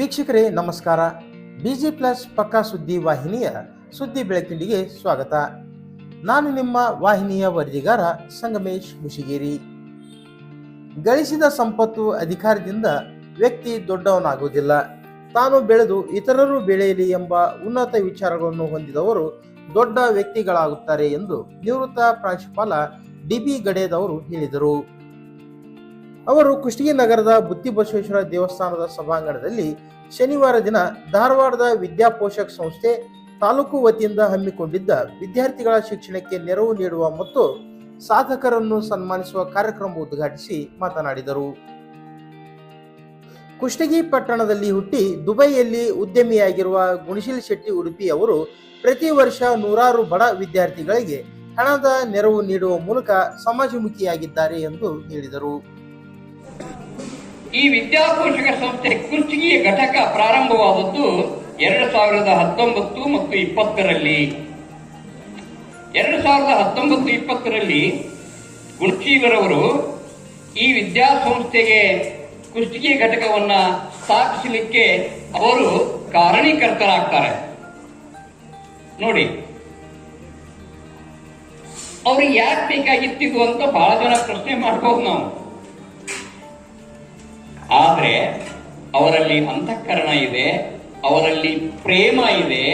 ವೀಕ್ಷಕರೇ, ನಮಸ್ಕಾರ. Busy plus ಪಕ್ಕಾ ಸುದ್ದಿ ವಾಹಿನಿಯ ಸುದ್ದಿ ಬೆಳಕಿಂಡಿಗೆ ಸ್ವಾಗತ. ನಾನು ನಿಮ್ಮ ವಾಹಿನಿಯ ವರದಿಗಾರ ಸಂಗಮೇಶ್ ಮುಷಿಗೇರಿ. ಗಳಿಸಿದ ಸಂಪತ್ತು ಅಧಿಕಾರದಿಂದ ವ್ಯಕ್ತಿ ದೊಡ್ಡವನಾಗುವುದಿಲ್ಲ. ತಾನು ಬೆಳೆದು ಇತರರು ಬೆಳೆಯಲಿ ಎಂಬ ಉನ್ನತ ವಿಚಾರಗಳನ್ನು ಹೊಂದಿದವರು ದೊಡ್ಡ ವ್ಯಕ್ತಿಗಳಾಗುತ್ತಾರೆ ಎಂದು ನಿವೃತ್ತ ಪ್ರಾಂಶುಪಾಲ ಡಿಬಿ ಗಡೇದವರು ಹೇಳಿದರು. ಅವರು ಕುಷ್ಟಗಿ ನಗರದ ಬುತ್ತಿಬಸವೇಶ್ವರ ದೇವಸ್ಥಾನದ ಸಭಾಂಗಣದಲ್ಲಿ ಶನಿವಾರ ದಿನ ಧಾರವಾಡದ ವಿದ್ಯಾಪೋಷಕ ಸಂಸ್ಥೆ ತಾಲೂಕು ವತಿಯಿಂದ ಹಮ್ಮಿಕೊಂಡಿದ್ದ ವಿದ್ಯಾರ್ಥಿಗಳ ಶಿಕ್ಷಣಕ್ಕೆ ನೆರವು ನೀಡುವ ಮತ್ತು ಸಾಧಕರನ್ನು ಸನ್ಮಾನಿಸುವ ಕಾರ್ಯಕ್ರಮ ಉದ್ಘಾಟಿಸಿ ಮಾತನಾಡಿದರು. ಕುಷ್ಟಗಿ ಪಟ್ಟಣದಲ್ಲಿ ಹುಟ್ಟಿ ದುಬೈಯಲ್ಲಿ ಉದ್ಯಮಿಯಾಗಿರುವ ಗುಣಶೀಲ್ ಶೆಟ್ಟಿ ಉಡುಪಿ ಅವರು ಪ್ರತಿ ವರ್ಷ ನೂರಾರು ಬಡ ವಿದ್ಯಾರ್ಥಿಗಳಿಗೆ ಹಣದ ನೆರವು ನೀಡುವ ಮೂಲಕ ಸಮಾಜಮುಖಿಯಾಗಿದ್ದಾರೆ ಎಂದು ಹೇಳಿದರು. ಈ ವಿದ್ಯಾಪೋಷಕ ಸಂಸ್ಥೆ ಕುರ್ಚಿಗಿಯ ಘಟಕ ಪ್ರಾರಂಭವಾದದ್ದು ಎರಡು ಸಾವಿರದ ಹತ್ತೊಂಬತ್ತು ಮತ್ತು ಇಪ್ಪತ್ತರಲ್ಲಿ. ಎರಡು ಸಾವಿರದ ಹತ್ತೊಂಬತ್ತು ಇಪ್ಪತ್ತರಲ್ಲಿ ಗುಣಶೀವರವರು ಈ ವಿದ್ಯಾಸಂಸ್ಥೆಗೆ ಕುಷ್ಟಗಿ ಘಟಕವನ್ನ ಸ್ಥಾಪಿಸಲಿಕ್ಕೆ ಅವರು ಕಾರಣೀಕರ್ತರಾಗ್ತಾರೆ. ನೋಡಿ, ಅವ್ರಿಗೆ ಯಾಕೆ ಬೇಕಾಗಿತ್ತಿದ್ದು ಅಂತ ಬಹಳ ಜನ ಪ್ರಶ್ನೆ ಮಾಡ್ಬೋದು ನಾವು. ಆದ್ರೆ ಅವರಲ್ಲಿ ಅಂತಃಕರಣ ಇದೆ, ಅವರಲ್ಲಿ ಪ್ರೇಮ ಇದೆ,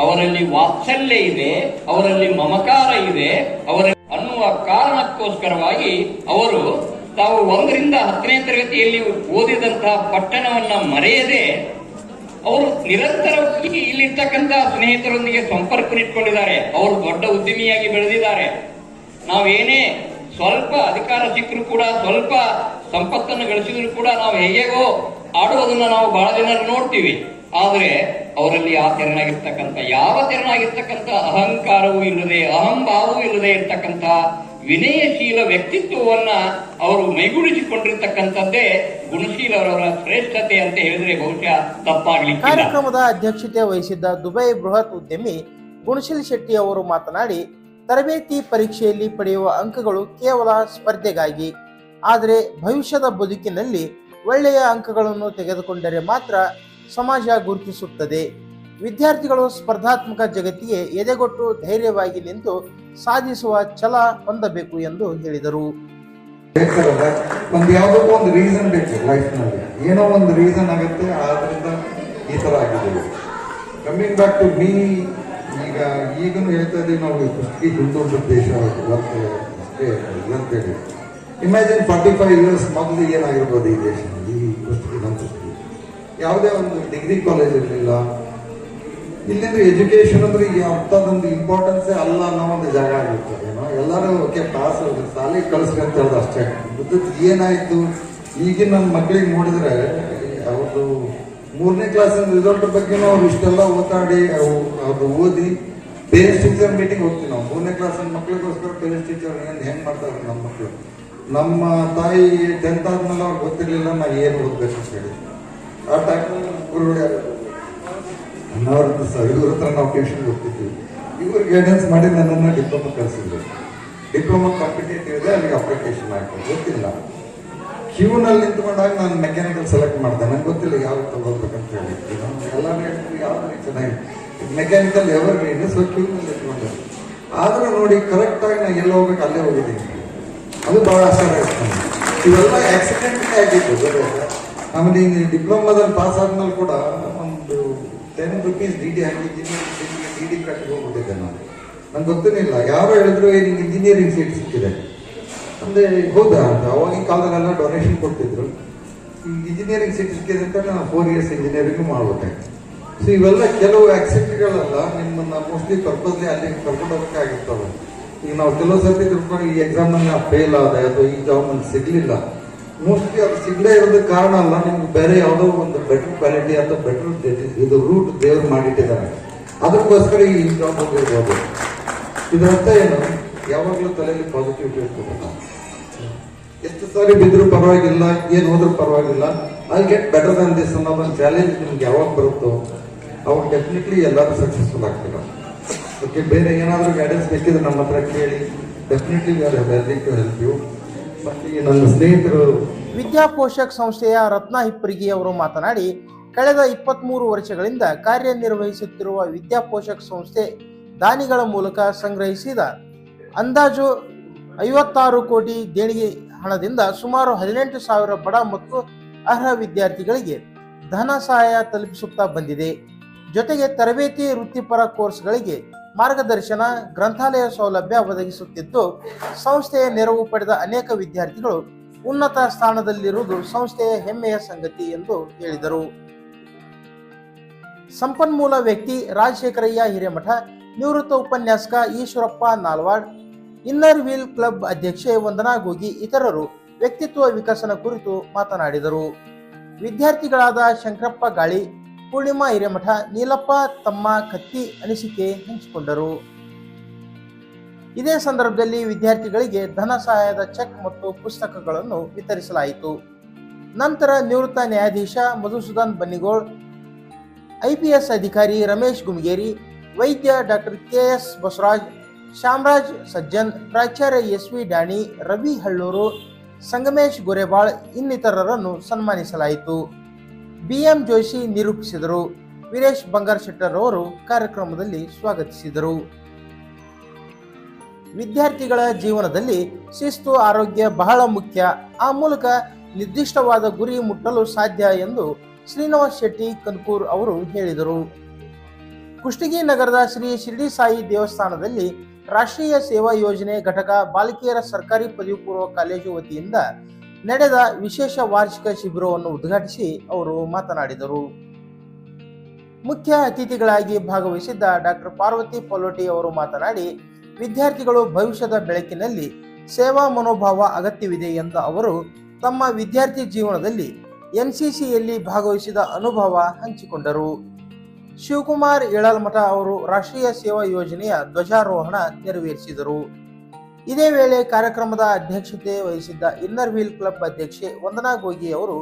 ಅವರಲ್ಲಿ ವಾತ್ಸಲ್ಯ ಇದೆ, ಅವರಲ್ಲಿ ಮಮಕಾರ ಇದೆ ಅವರ ಅನ್ನುವ ಕಾರಣಕ್ಕೋಸ್ಕರವಾಗಿ ಅವರು ತಾವು ಒಂದರಿಂದ ಹತ್ತನೇ ತರಗತಿಯಲ್ಲಿ ಓದಿದಂತಹ ಪಟ್ಟಣವನ್ನ ಮರೆಯದೆ ಅವರು ನಿರಂತರವಾಗಿ ಇಲ್ಲಿರ್ತಕ್ಕಂಥ ಸ್ನೇಹಿತರೊಂದಿಗೆ ಸಂಪರ್ಕನಿಟ್ಕೊಂಡಿದ್ದಾರೆ ಅವರು ದೊಡ್ಡ ಉದ್ಯಮಿಯಾಗಿ ಬೆಳೆದಿದ್ದಾರೆ. ನಾವೇನೇ ಸ್ವಲ್ಪ ಅಧಿಕಾರ ಸಿಕ್ಕರೂ ಕೂಡ ಸ್ವಲ್ಪ ಸಂಪತ್ತನ್ನು ಗಳಿಸಿದ್ರು ಕೂಡ ನಾವು ಹೇಗೇಗೋ ಆಡುವುದನ್ನು ನಾವು ಬಹಳ ಜನರು ನೋಡ್ತೀವಿ. ಆದರೆ ಅವರಲ್ಲಿ ಆ ತೆರನಾಗಿರ್ತಕ್ಕಂಥ, ಯಾವ ತೆರನಾಗಿರ್ತಕ್ಕಂಥ ಅಹಂಕಾರವೂ ಇಲ್ಲದೆ, ಅಹಂಭಾವವೂ ಇಲ್ಲದೆ ಇರ್ತಕ್ಕಂಥ ವಿನಯಶೀಲ ವ್ಯಕ್ತಿತ್ವವನ್ನ ಅವರು ಮೈಗೂಡಿಸಿಕೊಂಡಿರ್ತಕ್ಕಂಥದ್ದೇ ಗುಣಶೀಲರವರ ಶ್ರೇಷ್ಠತೆ ಅಂತ ಹೇಳಿದ್ರೆ ಬಹುಶಃ ತಪ್ಪಾಗಲಿ ಕಾರ್ಯಕ್ರಮದ ಅಧ್ಯಕ್ಷತೆ ವಹಿಸಿದ್ದ ದುಬೈ ಬೃಹತ್ ಉದ್ಯಮಿ ಗುಣಶೀಲ್ ಶೆಟ್ಟಿ ಅವರು ಮಾತನಾಡಿ, ತರಬೇತಿ ಪರೀಕ್ಷೆಯಲ್ಲಿ ಪಡೆಯುವ ಅಂಕಗಳು ಕೇವಲ ಸ್ಪರ್ಧೆಗಾಗಿ ಆದರೆ ಭವಿಷ್ಯದ ಬದುಕಿನಲ್ಲಿ ಒಳ್ಳೆಯ ಅಂಕಗಳನ್ನು ತೆಗೆದುಕೊಂಡರೆ ಮಾತ್ರ ಸಮಾಜ ಗುರುತಿಸುತ್ತದೆ. ವಿದ್ಯಾರ್ಥಿಗಳು ಸ್ಪರ್ಧಾತ್ಮಕ ಜಗತ್ತಿಗೆ ಎದೆಗೊಟ್ಟು ಧೈರ್ಯವಾಗಿ ನಿಂತು ಸಾಧಿಸುವ ಛಲ ಹೊಂದಬೇಕು ಎಂದು ಹೇಳಿದರು. ಒಂದು ಯಾವುದಕ್ಕೂ ಒಂದು ರೀಸನ್ ಬೇಕು ಲೈಫ್ನಲ್ಲಿ ಏನೋ ಒಂದು ರೀಸನ್ ಆಗುತ್ತೆ, ಆದ್ರಿಂದ ಈ ಥರ ಆಗಿದ್ದೀವಿ ಕಮ್ಮಿಂಗ್ ಬ್ಯಾಕ್ ಟು ಮೀ ಈಗ ಈಗಲೂ ಹೇಳ್ತಾ ಇದ್ದೀವಿ ನಾವು ಕುಸ್ತಿ ಹಿಂದೂ ದೇಶ ಇವತ್ತು ಅಂತೇಳಿ ಇಮ್ಯಾಜಿನ್ ಫಾರ್ಟಿ ಫೈವ್ ಇಯರ್ಸ್ ಮೊದಲು ಏನಾಗಿರ್ಬೋದು ಈ ದೇಶದಲ್ಲಿ, ಈ ಯಾವುದೇ ಒಂದು ಡಿಗ್ರಿ ಕಾಲೇಜ್ ಇರಲಿಲ್ಲ. ಇಲ್ಲಿಂದ ಎಜುಕೇಶನ್ ಅಂದ್ರೆ ಈಗ ಅಂಥದ್ದೊಂದು ಇಂಪಾರ್ಟೆನ್ಸೇ ಅಲ್ಲ ಅನ್ನೋ ಒಂದು ಜಾಗ ಆಗಿರ್ತದೆ, ಏನೋ? ಎಲ್ಲರೂ ಓಕೆ ಪಾಸ್ ಶಾಲೆಗೆ ಕಳಿಸ್ರಿ ಅಂತ ಹೇಳೋದು ಅಷ್ಟೇ. ವಿದ್ಯುತ್ ಏನಾಯಿತು? ಈಗಿನ ನನ್ನ ಮಕ್ಕಳಿಗೆ ನೋಡಿದ್ರೆ ಅವ್ರದ್ದು ಮೂರನೇ ಕ್ಲಾಸಿನ ರಿಸಲ್ಟ್ ಬಗ್ಗೆನೂ ಅವ್ರು ಇಷ್ಟೆಲ್ಲ ಓದಾಡಿ ಅವು ಅವ್ರದ್ದು ಓದಿ ಪೇರೆಂಟ್ಸ್ ಟೀಚರ್ ಮೀಟಿಂಗ್ ಹೋಗ್ತೀವಿ ನಾವು. ಮೂರನೇ ಕ್ಲಾಸಿನ ಮಕ್ಕಳಿಗೋಸ್ಕರ ಪೇರೆಂಟ್ಸ್ ಟೀಚರ್ ಏನು ಹೆಂಗೆ ಮಾಡ್ತಾರೆ ನಮ್ಮ ಮಕ್ಕಳು ನಮ್ಮ ತಾಯಿ ಟೆಂತ್ ಆದ್ಮೇಲೆ ಅವ್ರು ಗೊತ್ತಿರಲಿಲ್ಲ, ನಾ ಏನು ಓದ್ಬೇಕು ಅಂತ ಹೇಳಿ ಆ ಟೈಮ್ ಗುರು ಸರ್ ಇವ್ರ ಹತ್ರ ನಾವು ಟ್ಯೂಷನ್ ಹೋಗ್ತಿದ್ವಿ. ಇವ್ರು ಗೈಡೆನ್ಸ್ ಮಾಡಿ ನನ್ನನ್ನು ಡಿಪ್ಲೊಮಾ ಕಳಿಸಿದ್ರು. ಡಿಪ್ಲೊಮಾ ಕಾಂಪಿಟೇಟಿವ್ ಇದೆ, ಅಲ್ಲಿಗೆ ಅಪ್ಲಿಕೇಶನ್ ಹಾಕಿ ಗೊತ್ತಿಲ್ಲ. ಕ್ಯೂನಲ್ಲಿ ನಿಂತ್ಕೊಂಡಾಗ ನಾನು ಮೆಕ್ಯಾನಿಕಲ್ ಸೆಲೆಕ್ಟ್ ಮಾಡಿದೆ. ನಂಗೆ ಗೊತ್ತಿಲ್ಲ ಯಾವ ತಗೋಬೇಕಂತ ಹೇಳಿ. ಎಲ್ಲರೂ ಯಾವ್ದು ಚೆನ್ನಾಗಿ. ಮೆಕ್ಯಾನಿಕಲ್ ಎವರ್ ಗ್ರೀನ್ ಸೊ ಕ್ಯೂನಲ್ಲಿ ನಿಂತ್ಕೊಂಡೆ. ಆದರೂ ನೋಡಿ ಕರೆಕ್ಟಾಗಿ ನಾನು ಎಲ್ಲಿ ಹೋಗ್ಬೇಕು, ಅಲ್ಲೇ ಹೋಗಿದ್ದೀನಿ. ಅದು ಭಾಳ ಅಸರ ಇವೆಲ್ಲ ಆಕ್ಸಿಡೆಂಟ್ ಆಗಿತ್ತು ಆಮೇಲೆ ಈಗ ಡಿಪ್ಲೊಮಾದಲ್ಲಿ ಪಾಸ್ ಆದ್ಮೇಲೆ ಕೂಡ ಒಂದು ಟೆನ್ ರುಪೀಸ್ ಡಿ ಡಿ ಹಾಕಿದ್ದೀನಿ ಡಿ ಡಿ ಕಟ್ಟಿ ಹೋಗ್ಬಿಟ್ಟಿದ್ದೆ ನಾನು. ನಂಗೆ ಗೊತ್ತೇನಿಲ್ಲ ಯಾರು ಹೇಳಿದ್ರು ನಿಮ್ಗೆ ಇಂಜಿನಿಯರಿಂಗ್ ಸೀಟ್ ಸಿಕ್ಕಿದೆ. ಅಂದರೆ, ಹೌದಾ ಅಂತ ಅವಾಗಿನ ಕಾಲದಲ್ಲೆಲ್ಲ ಡೊನೇಷನ್ ಕೊಡ್ತಿದ್ರು. ಇಂಜಿನಿಯರಿಂಗ್ ಸೀಟ್ ಸಿಕ್ಕಿದೆ ಅಂತ ನಾನು ಫೋರ್ ಇಯರ್ಸ್ ಇಂಜಿನಿಯರಿಂಗ್ ಮಾಡ್ಬಿಟ್ಟೆ ಸೊ ಇವೆಲ್ಲ ಕೆಲವು ಆಕ್ಸಿಡೆಂಟ್ಗಳೆಲ್ಲ ನಿಮ್ಮನ್ನು ಮೋಸ್ಟ್ಲಿ ಪರ್ಪಸ್ಲಿ ಅಲ್ಲಿ ಕರ್ಕೊಂಡು ಹೋಗಬೇಕಾಗಿರ್ತವೆ ಈಗ ನಾವು ಕೆಲವು ಸರ್ತಿ ತಿಳ್ಕೊಂಡು ಈ ಎಕ್ಸಾಮ್ ನಾವು ಫೇಲ್ ಆದ, ಅಥವಾ ಈ ಜಾಬ್ ನನಗೆ ಸಿಗ್ಲಿಲ್ಲ. ಮೋಸ್ಟ್ಲಿ ಅದು ಸಿಗಲೇ ಇರೋದಕ್ಕೆ ಕಾರಣ ಅಲ್ಲ, ನಿಮ್ಗೆ ಬೇರೆ ಯಾವುದೋ ಒಂದು ಬೆಟರ್ ಕ್ವಾಲಿಟಿ ಅಥವಾ ಬೆಟರ್ ಇದು ರೂಟ್ ದೇವ್ರು ಮಾಡಿಟ್ಟಿದ್ದಾರೆ. ಅದಕ್ಕೋಸ್ಕರ ಈ ಜಾಬ್ ಹೋಗಿರ್ಬೋದು ಇದರ ಅರ್ಥ ಏನು? ಯಾವಾಗಲೂ ತಲೆಯಲ್ಲಿ ಪಾಸಿಟಿವಿಟಿ ಇಟ್ಕೋಬೇಕು ಎಷ್ಟು ಸಾರಿ ಬಿದ್ದರೂ ಪರವಾಗಿಲ್ಲ, ಏನು ಹೋದ್ರೂ ಪರವಾಗಿಲ್ಲ I get better than this ಅನ್ನೋ ಒಂದು ಚಾಲೆಂಜ್ ನಿಮ್ಗೆ ಯಾವಾಗ ಬರುತ್ತೋ, ಅವಾಗ ಡೆಫಿನೆಟ್ಲಿ ಎಲ್ಲರೂ ಸಕ್ಸಸ್ಫುಲ್ ಆಗ್ತೀರ? ಓಕೆ ಬೇರೆ ಏನಾದರೂ ಗೈಡೆನ್ಸ್ ಬೇಕಿದ್ರೆ ನಮ್ಮ ಹತ್ರ ಕೇಳಿ. ಡೆಫಿನೆಟ್ಲಿ ಹೆಲ್ಪ್ ಯು ಮತ್ತು ನನ್ನ ಸ್ನೇಹಿತರು ವಿದ್ಯಾಪೋಷಕ್ ಸಂಸ್ಥೆಯ ರತ್ನ ಹಿಪ್ಪರಿಗಿ ಅವರು ಮಾತನಾಡಿ, ಕಳೆದ ಇಪ್ಪತ್ಮೂರು ವರ್ಷಗಳಿಂದ ಕಾರ್ಯನಿರ್ವಹಿಸುತ್ತಿರುವ ವಿದ್ಯಾಪೋಷಕ್ ಸಂಸ್ಥೆ ದಾನಿಗಳ ಮೂಲಕ ಸಂಗ್ರಹಿಸಿದ ಅಂದಾಜು ಐವತ್ತಾರು ಕೋಟಿ ದೇಣಿಗೆ ಹಣದಿಂದ ಸುಮಾರು ಹದಿನೆಂಟು ಸಾವಿರ ಬಡ ಮತ್ತು ಅರ್ಹ ವಿದ್ಯಾರ್ಥಿಗಳಿಗೆ ಧನ ಸಹಾಯ ತಲುಪಿಸುತ್ತಾ ಬಂದಿದೆ. ಜೊತೆಗೆ ತರಬೇತಿ ವೃತ್ತಿಪರ ಕೋರ್ಸ್ಗಳಿಗೆ ಮಾರ್ಗದರ್ಶನ, ಗ್ರಂಥಾಲಯ ಸೌಲಭ್ಯ ಒದಗಿಸುತ್ತಿದ್ದು, ಸಂಸ್ಥೆಯ ನೆರವು ಪಡೆದ ಅನೇಕ ವಿದ್ಯಾರ್ಥಿಗಳು ಉನ್ನತ ಸ್ಥಾನದಲ್ಲಿರುವುದು ಸಂಸ್ಥೆಯ ಹೆಮ್ಮೆಯ ಸಂಗತಿ ಎಂದು ಹೇಳಿದರು. ಸಂಪನ್ಮೂಲ ವ್ಯಕ್ತಿ ರಾಜಶೇಖರಯ್ಯ ಹಿರೇಮಠ, ನಿವೃತ್ತ ಉಪನ್ಯಾಸಕ Eshwarappa Nalwad, inner wheel club ಅಧ್ಯಕ್ಷೆ ವಂದನಾ ಗೋಗಿ ಇತರರು ವ್ಯಕ್ತಿತ್ವ ವಿಕಸನ ಕುರಿತು ಮಾತನಾಡಿದರು. ವಿದ್ಯಾರ್ಥಿಗಳಾದ ಶಂಕರಪ್ಪ ಗಾಳಿ ಪೂರ್ಣಿಮಾ ಹಿರೇಮಠ ನೀಲಪ್ಪ ತಮ್ಮ ಕತ್ತಿ ಅನಿಸಿಕೆ ಹಂಚಿಕೊಂಡರು. ಇದೇ ಸಂದರ್ಭದಲ್ಲಿ ವಿದ್ಯಾರ್ಥಿಗಳಿಗೆ ಧನ ಸಹಾಯದ ಚೆಕ್ ಮತ್ತು ಪುಸ್ತಕಗಳನ್ನು ವಿತರಿಸಲಾಯಿತು. ನಂತರ ನಿವೃತ್ತ ನ್ಯಾಯಾಧೀಶ ಮಧುಸೂದನ್ ಬನ್ನಿಗೋಳ್ ಐಪಿಎಸ್ ಅಧಿಕಾರಿ ರಮೇಶ್ ಗುಮಗೇರಿ, ವೈದ್ಯ doctor K S Basavaraj Shyamaraj Sajjan, ಪ್ರಾಚಾರ್ಯ ಎಸ್ ವಿ ಡಾಣಿ, ರವಿ ಹಳ್ಳೂರು, ಸಂಗಮೇಶ್ ಗೊರೆಬಾಳ್ ಇನ್ನಿತರರನ್ನು ಸನ್ಮಾನಿಸಲಾಯಿತು. ಬಿಎಂ ಜೋಶಿ ನಿರೂಪಿಸಿದರು. ವೀರೇಶ್ ಬಂಗಾರ್ ಶೆಟ್ಟರ್ ಅವರು ಕಾರ್ಯಕ್ರಮದಲ್ಲಿ ಸ್ವಾಗತಿಸಿದರು. ವಿದ್ಯಾರ್ಥಿಗಳ ಜೀವನದಲ್ಲಿ ಶಿಸ್ತು, ಆರೋಗ್ಯ ಬಹಳ ಮುಖ್ಯ. ಆ ಮೂಲಕ ನಿರ್ದಿಷ್ಟವಾದ ಗುರಿ ಮುಟ್ಟಲು ಸಾಧ್ಯ ಎಂದು ಶ್ರೀನಿವಾಸ್ ಶೆಟ್ಟಿ ಕನ್ಕೂರ್ ಅವರು ಹೇಳಿದರು. ಕುಷ್ಟಗಿ ನಗರದ ಶ್ರೀ ಶಿರ್ಡಿ ಸಾಯಿ ದೇವಸ್ಥಾನದಲ್ಲಿ ರಾಷ್ಟ್ರೀಯ ಸೇವಾ ಯೋಜನೆ ಘಟಕ ಬಾಲಕಿಯರ ಸರ್ಕಾರಿ ಪದವಿ ಪೂರ್ವ ಕಾಲೇಜು ವತಿಯಿಂದ ನಡೆದ ವಿಶೇಷ ವಾರ್ಷಿಕ ಶಿಬಿರವನ್ನು ಉದ್ಘಾಟಿಸಿ ಅವರು ಮಾತನಾಡಿದರು. ಮುಖ್ಯ ಅತಿಥಿಗಳಾಗಿ ಭಾಗವಹಿಸಿದ್ದ ಡಾಕ್ಟರ್ ಪಾರ್ವತಿ ಪೊಲೋಟಿ ಅವರು ಮಾತನಾಡಿ, ವಿದ್ಯಾರ್ಥಿಗಳು ಭವಿಷ್ಯದ ಬೆಳಕಿನಲ್ಲಿ ಸೇವಾ ಮನೋಭಾವ ಅಗತ್ಯವಿದೆ ಎಂದ ಅವರು, ತಮ್ಮ ವಿದ್ಯಾರ್ಥಿ ಜೀವನದಲ್ಲಿ ಎನ್ಸಿಸಿಯಲ್ಲಿ ಭಾಗವಹಿಸಿದ ಅನುಭವ ಹಂಚಿಕೊಂಡರು. ಶಿವಕುಮಾರ್ ಇಳಲ್ಮಠ ಅವರು ರಾಷ್ಟ್ರೀಯ ಸೇವಾ ಯೋಜನೆಯ ಧ್ವಜಾರೋಹಣ ನೆರವೇರಿಸಿದರು. ಇದೇ ವೇಳೆ ಕಾರ್ಯಕ್ರಮದ ಅಧ್ಯಕ್ಷತೆ ವಹಿಸಿದ್ದ ಇನ್ನರ್ ವೀಲ್ ಕ್ಲಬ್ ಅಧ್ಯಕ್ಷೆ ವಂದನಾ ಗೋಗಿ ಅವರು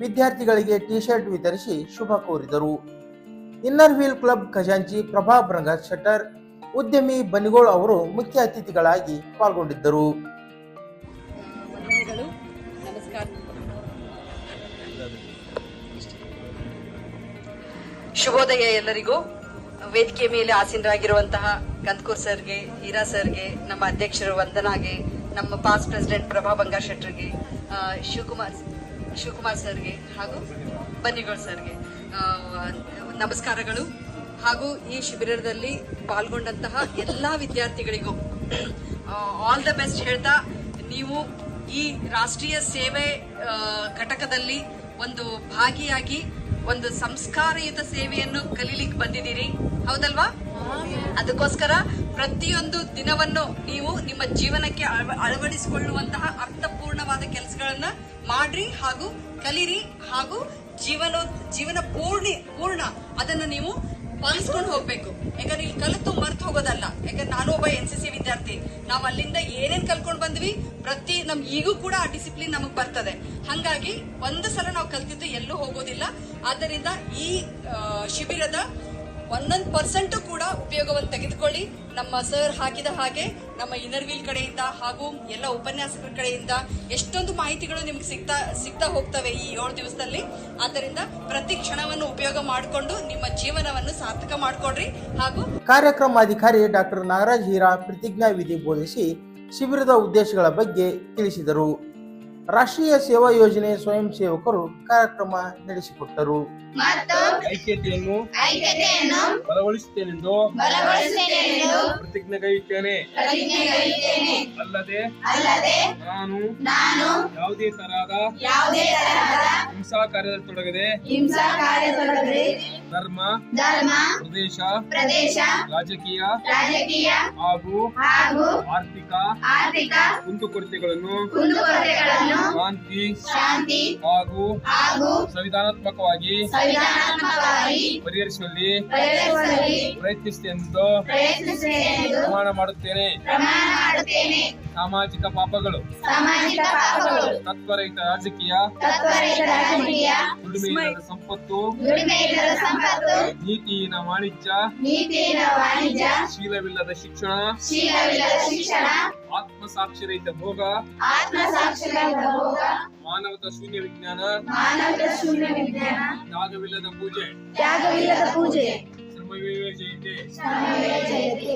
ವಿದ್ಯಾರ್ಥಿಗಳಿಗೆ ಟಿ ಶರ್ಟ್ ವಿತರಿಸಿ ಶುಭ ಕೋರಿದರು. ಇನ್ನರ್ ವೀಲ್ ಕ್ಲಬ್ ಖಜಾಂಚಿ ಪ್ರಭಾ ಬ್ರಂಗ ಶೆಟ್ಟರ್, ಉದ್ಯಮಿ ಬನಿಗೋಳ್ ಅವರು ಮುಖ್ಯ ಅತಿಥಿಗಳಾಗಿ ಪಾಲ್ಗೊಂಡಿದ್ದರು. ಶುಭೋದಯ ಎಲ್ಲರಿಗೂ. ವೇದಿಕೆ ಮೇಲೆ ಆಸೀನರಾಗಿರುವಂತಹ ಕಂದಕೂರ್ ಸರ್ಗೆ, ಹೀರಾ ಸರ್ಗೆ, ನಮ್ಮ ಅಧ್ಯಕ್ಷರು ವಂದನಾಗೆ, ನಮ್ಮ ಪಾಸ್ಟ್ ಪ್ರೆಸಿಡೆಂಟ್ ಪ್ರಭಾ ಬಂಗಾರ್ ಶೆಟ್ಟರ್ಗೆ ಶಿವಕುಮಾರ್ ಶಿವಕುಮಾರ್ ಸರ್ಗೆ ಹಾಗೂ ಬನ್ನಿಗೋಳ್ ಸರ್ಗೆ ನಮಸ್ಕಾರಗಳು. ಹಾಗೂ ಈ ಶಿಬಿರದಲ್ಲಿ ಪಾಲ್ಗೊಂಡಂತಹ ಎಲ್ಲಾ ವಿದ್ಯಾರ್ಥಿಗಳಿಗೂ ಆಲ್ ದ ಬೆಸ್ಟ್ ಹೇಳ್ತಾ ನೀವು ಈ ರಾಷ್ಟ್ರೀಯ ಸೇವೆ ಘಟಕದಲ್ಲಿ ಒಂದು ಭಾಗಿಯಾಗಿ ಒಂದು ಸಂಸ್ಕಾರಯುತ ಸೇವೆಯನ್ನು ಕಲೀಲಿಕ್ಕೆ ಬಂದಿದ್ದೀರಿ. ಹೌದಲ್ವಾ? ಅದಕ್ಕೋಸ್ಕರ ಪ್ರತಿಯೊಂದು ದಿನವನ್ನು ನೀವು ನಿಮ್ಮ ಜೀವನಕ್ಕೆ ಅಳವ- ಅಳವಡಿಸಿಕೊಳ್ಳುವಂತಹ ಅರ್ಥಪೂರ್ಣವಾದ ಕೆಲಸಗಳನ್ನ ಮಾಡ್ರಿ ಹಾಗೂ ಕಲಿರಿ ಹಾಗೂ ಜೀವನ ಜೀವನ ಪೂರ್ಣಿ, ಪೂರ್ಣ ಅದನ್ನು ನೀವು ಪಾಲಿಸ್ಕೊಂಡು ಹೋಗ್ಬೇಕು. ಯಾಕಂದ್ರೆ ಇಲ್ಲಿ ಕಲಿತು ಮರ್ತು ಹೋಗೋದಲ್ಲ. ಯಾಕಂದ್ರೆ ನಾನು ಒಬ್ಬ ಎನ್ ಸಿ ಸಿ ವಿದ್ಯಾರ್ಥಿ. ನಾವು ಅಲ್ಲಿಂದ ಏನೇನ್ ಕಲ್ಕೊಂಡು ಬಂದ್ವಿ, ಪ್ರತಿ ನಮ್ ಈಗೂ ಕೂಡ ಆ ಡಿಸಿಪ್ಲಿನ್ ನಮಗ್ ಬರ್ತದೆ. ಹಂಗಾಗಿ ಒಂದು ಸಲ ನಾವು ಕಲ್ತಿದ್ದು ಎಲ್ಲೂ ಹೋಗೋದಿಲ್ಲ. ಆದ್ದರಿಂದ ಈ ಶಿಬಿರದ ಒಂದೊಂದು ಪರ್ಸೆಂಟು ಕೂಡ ಉಪಯೋಗವನ್ನು ತೆಗೆದುಕೊಳ್ಳಿ. ನಮ್ಮ ಸರ್ ಹಾಕಿದ ಹಾಗೆ ನಮ್ಮ ಇನ್ನರ್ವೀಲ್ ಕಡೆಯಿಂದ ಹಾಗೂ ಎಲ್ಲ ಉಪನ್ಯಾಸಕರ ಕಡೆಯಿಂದ ಎಷ್ಟೊಂದು ಮಾಹಿತಿಗಳು ನಿಮ್ಗೆ ಸಿಗ್ತಾ ಸಿಗ್ತಾ ಹೋಗ್ತವೆ ಈ ಏಳು ದಿವಸದಲ್ಲಿ. ಆದ್ದರಿಂದ ಪ್ರತಿ ಕ್ಷಣವನ್ನು ಉಪಯೋಗ ಮಾಡಿಕೊಂಡು ನಿಮ್ಮ ಜೀವನವನ್ನು ಸಾರ್ಥಕ ಮಾಡಿಕೊಡ್ರಿ. ಹಾಗೂ ಕಾರ್ಯಕ್ರಮಾಧಿಕಾರಿ ಡಾಕ್ಟರ್ ನಾಗರಾಜ್ ಹೀರಾ ಪ್ರತಿಜ್ಞಾ ವಿಧಿ ಬೋಧಿಸಿ ಶಿಬಿರದ ಉದ್ದೇಶಗಳ ಬಗ್ಗೆ ತಿಳಿಸಿದರು. ರಾಷ್ಟ್ರೀಯ ಸೇವಾ ಯೋಜನೆ ಸ್ವಯಂ ಸೇವಕರು ಕಾರ್ಯಕ್ರಮ ನಡೆಸಿಕೊಟ್ಟರು. ಮತ್ತು ಐಕ್ಯತೆಯನ್ನು ಬಲಗೊಳಿಸುತ್ತೇನೆಂದು ಪ್ರತಿಜ್ಞೆಗೈತೇನೆ ಅಲ್ಲದೆ ಅಲ್ಲದೆ ನಾನು ನಾನು ಯಾವುದೇ ತರಹದ ಹಿಂಸಾ ಕಾರ್ಯದಲ್ಲಿ ತೊಡಗದೆ ಹಿಂಸಾ ಕಾರ್ಯ ತೊಡಗದೆ ಧರ್ಮ ಧರ್ಮ ಪ್ರದೇಶ ಪ್ರದೇಶ ರಾಜಕೀಯ ರಾಜಕೀಯ ಹಾಗೂ ಹಾಗೂ ಆರ್ಥಿಕ ಆರ್ಥಿಕ ಕುಂದುಕೊರತೆಗಳನ್ನು ಕುಂದುಕೊರತೆಗಳನ್ನು ಶಾಂತಿ ಶಾಂತಿ ಹಾಗೂ ಹಾಗೂ ಸಂವಿಧಾನಾತ್ಮಕವಾಗಿ ಸಂವಿಧಾನಾತ್ಮಕವಾಗಿ ಪರಿಹರಿಸುವಲ್ಲಿ ಪ್ರಯತ್ನಿಸುತ್ತೆಂದು ಪ್ರಮಾಣ ಮಾಡುತ್ತೇನೆ. ಪ್ರಮಾಣ ಮಾಡುತ್ತೇನೆ. ಸಾಮಾಜಿಕ ಪಾಪಗಳು ಸಾಮಾಜಿಕ ಪಾಪಗಳು ತತ್ವರಹಿತ ರಾಜಕೀಯ ತತ್ವರಹಿತ ರಾಜಕೀಯ ದುಡಿಮೆಯಿಲ್ಲದ ಸಂಪತ್ತು ದುಡಿಮೆ ಸಂಪತ್ತು ನೀತಿಹೀನ ವಾಣಿಜ್ಯ ನೀತಿಹೀನ ವಾಣಿಜ್ಯ ಶೀಲವಿಲ್ಲದ ಶಿಕ್ಷಣ ಶೀಲವಿಲ್ಲದ ಶಿಕ್ಷಣ ಆತ್ಮಸಾಕ್ಷರಹಿತ ಭೋಗ ಆತ್ಮ ಸಾಕ್ಷರಹಿತ ಭೋಗ ಮಾನವತ ಶೂನ್ಯ ವಿಜ್ಞಾನ ಮಾನವದ ಶೂನ್ಯ ವಿಜ್ಞಾನ ತ್ಯಾಗವಿಲ್ಲದ ಪೂಜೆ ತ್ಯಾಗವಿಲ್ಲದ ಪೂಜೆ ಶ್ರಮವೇ ಜಯತೆ. ಶ್ರಮವೇ ಜಯತೆ.